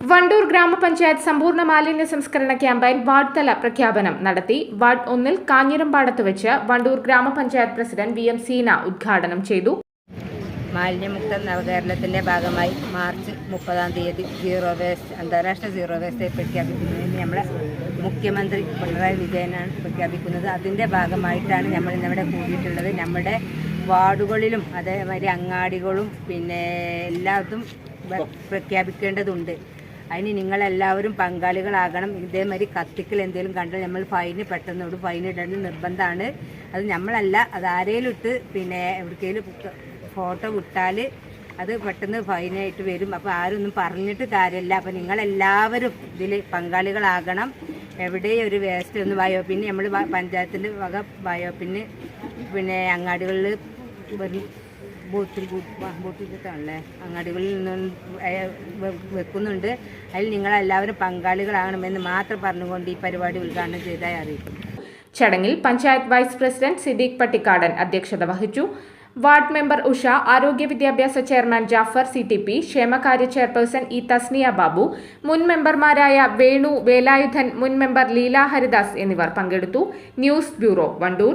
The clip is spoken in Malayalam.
വണ്ടൂർ ഗ്രാമപഞ്ചായത്ത് സമ്പൂർണ മാലിന്യ സംസ്കരണ ക്യാമ്പയിൻ വാർഡ് തല പ്രഖ്യാപനം നടത്തി. വാർഡ് ഒന്നിൽ കാഞ്ഞിരമ്പാടത്ത് വെച്ച് വണ്ടൂർ ഗ്രാമപഞ്ചായത്ത് പ്രസിഡന്റ് വി എം സീന ഉദ്ഘാടനം ചെയ്തു. മാലിന്യമുക്ത നവകേരളത്തിന്റെ ഭാഗമായി മാർച്ച് മുപ്പതാം തീയതി സീറോ വേസ്റ്റ് അന്താരാഷ്ട്ര സീറോ വേസ്റ്റ് പ്രഖ്യാപിക്കുന്നതിന് നമ്മളെ മുഖ്യമന്ത്രി പിണറായി വിജയനാണ് പ്രഖ്യാപിക്കുന്നത്. അതിന്റെ ഭാഗമായിട്ടാണ് നമ്മൾ ഇന്നിവിടെ കൂടിയിട്ടുള്ളത്. നമ്മുടെ വാർഡുകളിലും അതേമാതിരി അങ്ങാടികളും പിന്നെ എല്ലാതും പ്രഖ്യാപിക്കേണ്ടതുണ്ട്. അതിന് നിങ്ങളെല്ലാവരും പങ്കാളികളാകണം. ഇതേമാതിരി കത്തിക്കൽ എന്തെങ്കിലും കണ്ടാൽ നമ്മൾ ഫൈന് പെട്ടെന്ന് ഇവിടെ ഫൈൻ ഇടേണ്ടത് നിർബന്ധമാണ്. അത് നമ്മളല്ല അത് ആരേലും ഇട്ട് പിന്നെ എവിടേക്കെങ്കിലും ഫോട്ടോ വിട്ടാൽ അത് പെട്ടെന്ന് ഫൈനായിട്ട് വരും. അപ്പോൾ ആരൊന്നും പറഞ്ഞിട്ട് കാര്യമില്ല. അപ്പോൾ നിങ്ങളെല്ലാവരും ഇതിൽ പങ്കാളികളാകണം. എവിടെയും ഒരു വേസ്റ്റ് ഒന്ന് ബയോപ്പിന് നമ്മൾ പഞ്ചായത്തിന്റെ വക ബയോപ്പിന് പിന്നെ അങ്ങാടികളിൽ ബൂത്തിൽ ബൂത്തിട്ടാണല്ലേ അങ്ങാടികളിൽ നിന്നും വെക്കുന്നുണ്ട്. അതിൽ നിങ്ങളെല്ലാവരും പങ്കാളികളാകണമെന്ന് മാത്രം പറഞ്ഞുകൊണ്ട് ഈ പരിപാടി ഉദ്ഘാടനം ചെയ്തതായി അറിയിക്കും ചടങ്ങിൽ പഞ്ചായത്ത് വൈസ് പ്രസിഡന്റ് സിദ്ദീഖ് പട്ടിക്കാടൻ അധ്യക്ഷത വഹിച്ചു. വാർഡ് മെമ്പർ ഉഷ ആരോഗ്യ വിദ്യാഭ്യാസ chairman Jafar C T P ക്ഷേമകാര്യ ചെയർപേഴ്സൺ ഇ തസ്നിയ ബാബു മുൻ മെമ്പർമാരായ വേണു വേലായുധൻ മുൻ മെമ്പർ ലീല ഹരിദാസ് എന്നിവർ പങ്കെടുത്തു. News bureau Wandoor.